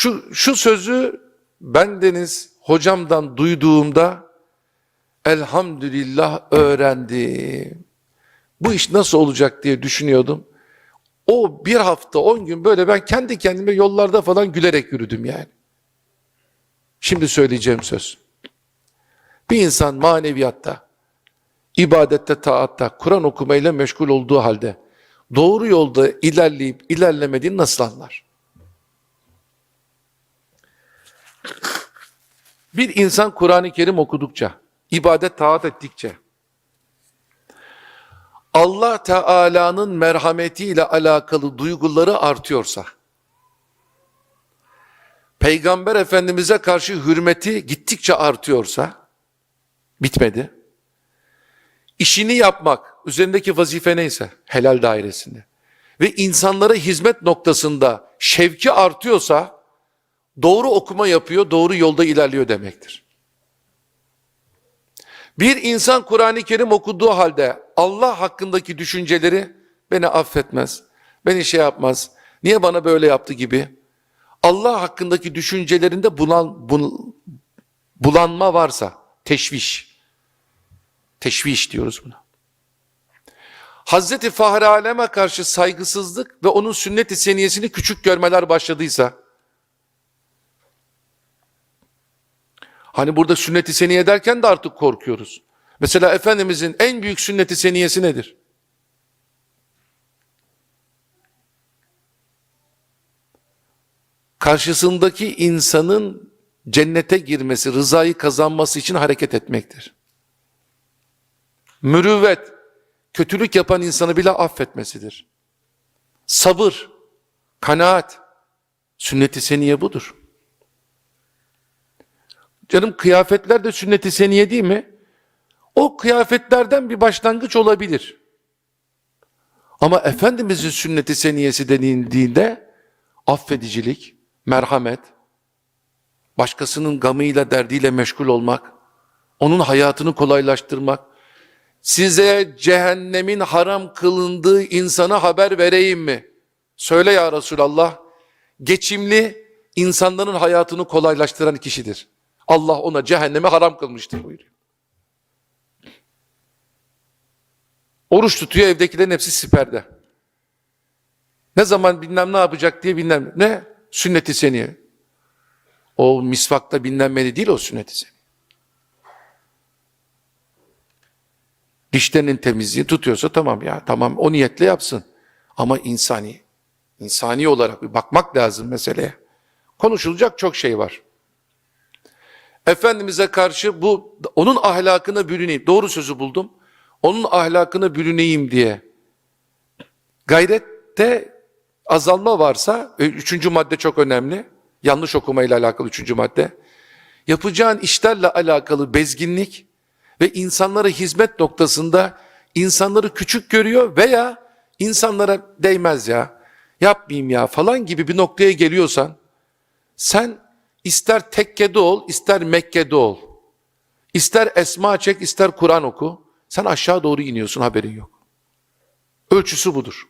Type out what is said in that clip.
Şu, şu sözü ben Deniz hocamdan duyduğumda elhamdülillah öğrendim. Bu iş nasıl olacak diye düşünüyordum. O bir hafta on gün böyle ben kendi kendime yollarda falan gülerek yürüdüm yani. Şimdi söyleyeceğim söz. Bir insan maneviyatta, ibadette, taatta, Kur'an okumayla meşgul olduğu halde doğru yolda ilerleyip ilerlemediğini nasıl anlar? Bir insan Kur'an-ı Kerim okudukça, ibadet taat ettikçe, Allah Teala'nın merhametiyle alakalı duyguları artıyorsa, Peygamber Efendimiz'e karşı hürmeti gittikçe artıyorsa, bitmedi. İşini yapmak, üzerindeki vazife neyse, helal dairesinde ve insanlara hizmet noktasında şevki artıyorsa, doğru okuma yapıyor, doğru yolda ilerliyor demektir. Bir insan Kur'an-ı Kerim okuduğu halde Allah hakkındaki düşünceleri beni affetmez, beni şey yapmaz, niye bana böyle yaptı gibi Allah hakkındaki düşüncelerinde bulan, bul- bulanma varsa teşviş, teşviş diyoruz buna. Hazreti Fahri Alem'e karşı saygısızlık ve onun sünnet-i seniyesini küçük görmeler başladıysa, Hani burada sünnet-i seniye derken de artık korkuyoruz. Mesela Efendimizin en büyük sünnet-i seniyesi nedir? Karşısındaki insanın cennete girmesi, rızayı kazanması için hareket etmektir. Mürüvvet, kötülük yapan insanı bile affetmesidir. Sabır, kanaat, sünnet-i seniye budur. Canım kıyafetler de sünnet-i seniye değil mi? O kıyafetlerden bir başlangıç olabilir. Ama Efendimizin sünnet-i seniyesi denildiğinde affedicilik, merhamet, başkasının gamıyla derdiyle meşgul olmak, onun hayatını kolaylaştırmak, size cehennemin haram kılındığı insana haber vereyim mi? Söyle ya Resulallah, geçimli insanların hayatını kolaylaştıran kişidir. Allah ona cehenneme haram kılmıştır buyuruyor. Oruç tutuyor evdekilerin hepsi siperde. Ne zaman bilmem ne yapacak diye bilmem ne? Sünneti seni. O misvakta bilinmeli değil o sünneti seni. Dişlerinin temizliği tutuyorsa tamam ya tamam o niyetle yapsın. Ama insani, insani olarak bir bakmak lazım meseleye. Konuşulacak çok şey var. Efendimiz'e karşı bu onun ahlakına bürüneyim. Doğru sözü buldum. Onun ahlakına bürüneyim diye. Gayrette azalma varsa, e, üçüncü madde çok önemli. Yanlış okumayla alakalı üçüncü madde. Yapacağın işlerle alakalı bezginlik ve insanlara hizmet noktasında insanları küçük görüyor veya insanlara değmez ya, yapmayayım ya falan gibi bir noktaya geliyorsan, sen ister tekkede ol, ister Mekke'de ol. İster esma çek, ister Kur'an oku. Sen aşağı doğru iniyorsun haberin yok. Ölçüsü budur.